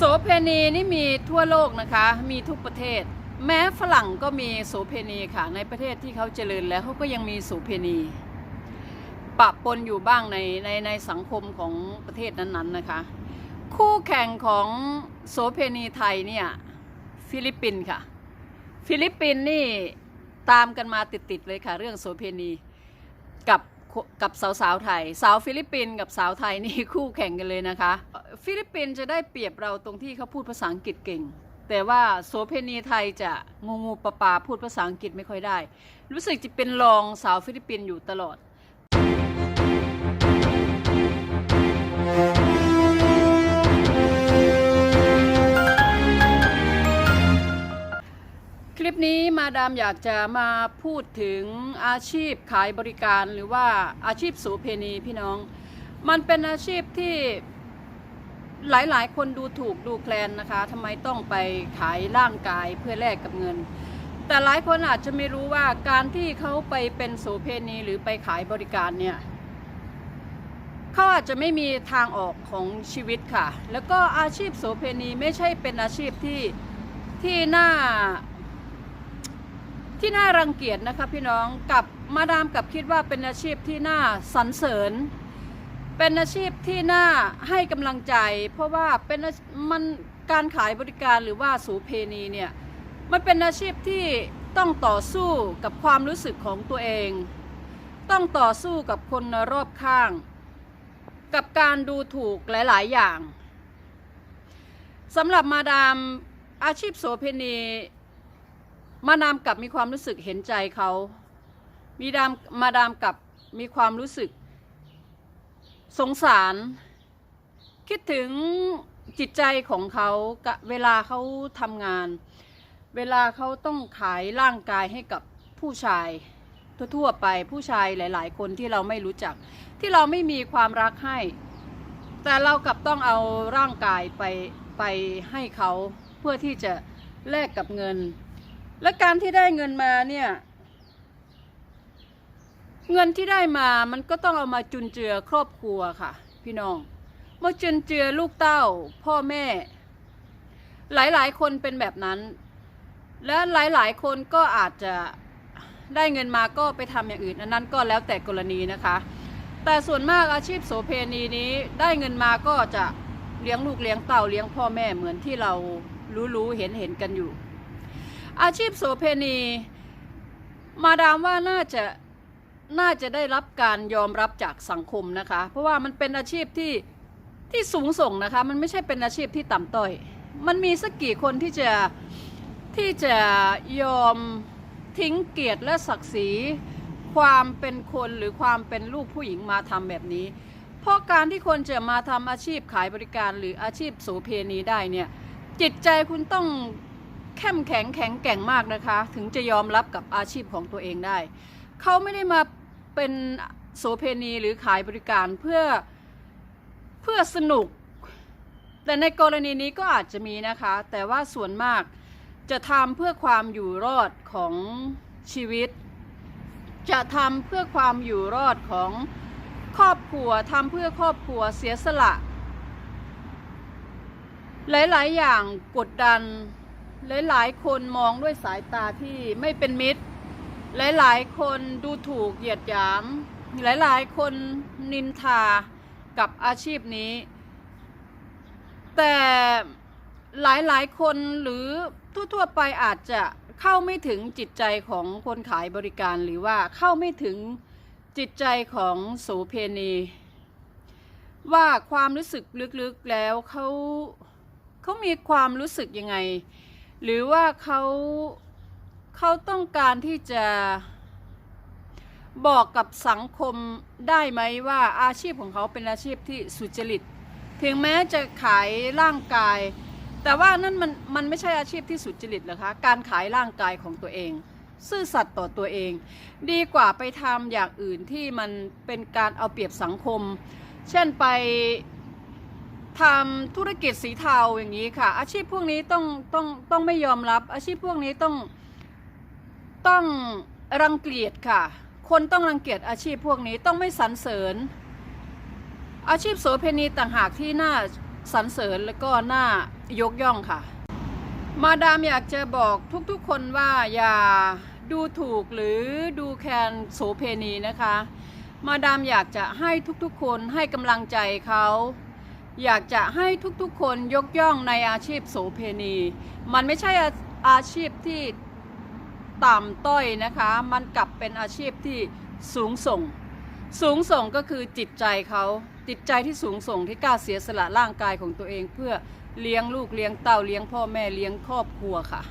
โสเพณีนี่มีทั่วโลกนะคะ มีทุกประเทศ แม้ฝรั่งก็มีโสเพณีค่ะ ในประเทศที่เขาเจริญแล้วเขาก็ยังมีโสเพณี ปะปนอยู่บ้างในในในสังคมของประเทศนั้นๆนะคะ คู่แข่งของโสเพณีไทยเนี่ยฟิลิปปินส์ค่ะ ฟิลิปปินส์นี่ตามกันมาติดๆเลยค่ะ เรื่องโสเพณีกับ กับสาวสาวไทย สาวฟิลิปปินส์กับสาวไทยนี่คู่แข่งกันเลยนะคะ ฟิลิปปินส์จะได้เปรียบเราตรงที่เขาพูดภาษาอังกฤษเก่ง แต่ว่าโสเพณีไทยจะงูงูปลาปลาพูดภาษาอังกฤษไม่ค่อยได้ รู้สึกจะเป็นรองสาวฟิลิปปินส์อยู่ตลอด ดามอยากจะมาพูดถึงอาชีพขายบริการหรือว่าอาชีพโสูเพณีพี่น้อง มันเป็นอาชีพที่หลายๆ คนดูถูกดูแคลนนะคะทำไมต้องไปขายร่างกายเพื่อแลกกับเงิน แต่หลายคนอาจจะไม่รู้ว่าการที่เขาไปเป็นโสเพณีหรือไปขายบริการเนี่ยเขาอาจจะไม่มีทางออกของชีวิตค่ะ แล้วก็อาชีพโสเพณีไม่ใช่เป็นอาชีพที่ที่น่า ที่น่ารังเกียจนะคะพี่น้องกับมาดามกับคิดว่าเป็นอาชีพที่น่าสรรเสริญ เป็นอาชีพที่น่าให้กำลังใจ เพราะว่าเป็นอามันการขายบริการหรือว่าสูเพณีเนี่ยมันเป็นอาชีพที่ต้องต่อสู้กับความรู้สึกของตัวเอง ต้องต่อสู้กับคนรอบข้าง กับการดูถูกหลาย ๆ อย่างสำหรับมาดามอาชีพโสเพณี มาดามกับมีความรู้สึกเห็นใจเขามีดามมาดามกับมีความรู้สึก สงสาร คิดถึงจิตใจของเขาเวลาเขาทำงาน เวลาเขาต้องขายร่างกายให้กับผู้ชาย ทั่วๆไปผู้ชายหลาย ๆ คนที่เราไม่รู้จัก ที่เราไม่มีความรักให้ แต่เรากลับต้องเอาร่างกายไปไปให้เขาเพื่อที่จะแลกกับเงิน และการที่ได้เงินมาเนี่ย เงินที่ได้มามันก็ต้องเอามาจุนเจือครอบครัวค่ะ พี่น้องมาจุนเจือลูกเต้า พ่อแม่ หลายๆ คนเป็นแบบนั้น และหลายๆ คนก็อาจจะได้เงินมาก็ไปทำอย่างอื่น อันนั้นก็แล้วแต่กรณีนะคะ แต่ส่วนมากอาชีพโสเพณีนี้ได้เงินมาก็จะเลี้ยงลูกเลี้ยงเต่าเลี้ยงพ่อแม่เหมือนที่เรารู้ๆเห็นเห็นๆกันอยู่ อาชีพโสเพณี มาดามว่าน่าจะน่าจะได้รับการยอมรับจากสังคมนะคะ เพราะว่ามันเป็นอาชีพที่ที่สูงส่งนะคะ มันไม่ใช่เป็นอาชีพที่ต่ำต้อย มันมีสักกี่คนที่จะที่จะยอมทิ้งเกียรติและศักดิ์ศรี ความเป็นคนหรือความเป็นลูกผู้หญิงมาทำแบบนี้ เพราะการที่คนจะมาทำอาชีพขายบริการหรืออาชีพโสเพณีได้เนี่ยจิตใจคุณต้อง เข้มแข็งแข็งแกร่งมากนะคะ ถึงจะยอมรับกับอาชีพของตัวเองได้ เขาไม่ได้มาเป็นโสเพณีหรือขายบริการเพื่อเพื่อสนุก แต่ในกรณีนี้ก็อาจจะมีนะคะ แต่ว่าส่วนมากจะทำเพื่อความอยู่รอดของชีวิต จะทำเพื่อความอยู่รอดของครอบครัวทำเพื่อครอบครัวเสียสละ หลาย ๆ อย่างกดดัน หลายๆ คนมองด้วยสายตาที่ไม่เป็นมิตร หลายๆ คนดูถูกเหยียดหยาม หลายๆ คนนินทากับอาชีพนี้ แต่หลายๆ คนหรือทั่วๆไปอาจจะเข้าไม่ถึงจิตใจของคนขายบริการหรือว่าเข้าไม่ถึงจิตใจของโสเพณี ว่าความรู้สึกลึกๆแล้วเขาเขามีความรู้สึกยังไง หรือว่าเขาเขาต้องการที่จะบอกกับสังคมได้ไหมว่าอาชีพของเขาเป็นอาชีพที่สุจริต ถึงแม้จะขายร่างกาย แต่ว่านั่นมันมันไม่ใช่อาชีพที่สุจริตหรอคะการขายร่างกายของตัวเอง ซื่อสัตย์ต่อตัวเอง ดีกว่าไปทำอย่างอื่นที่มันเป็นการเอาเปรียบสังคม เช่นไป ทำธุรกิจสีเทาอย่างนี้ค่ะ อาชีพพวกนี้ต้องต้องต้องไม่ยอมรับ อาชีพพวกนี้ต้องต้องรังเกียจค่ะ คนต้องรังเกียจอาชีพพวกนี้ต้องไม่สรรเสริญ อาชีพโสเพณีต่างหากที่น่าสรรเสริญแล้วก็น่ายกย่องค่ะ มาดามอยากจะบอกทุกๆคนว่าอย่าดูถูกหรือดูแคลนโสเพณีนะคะ มาดามอยากจะให้ทุกๆคนให้กำลังใจเขา อยากจะให้ทุกๆคนยกย่องในอาชีพโสเพณี มันไม่ใช่อาอาชีพที่ต่ำต้อยนะคะ มันกลับเป็นอาชีพที่สูงส่ง สูงส่งก็คือจิตใจเขาจิตใจที่สูงส่งที่กล้าเสียสละร่างกายของตัวเองเพื่อเลี้ยงลูกเลี้ยงเต้าเลี้ยงพ่อแม่เลี้ยงครอบครัวค่ะ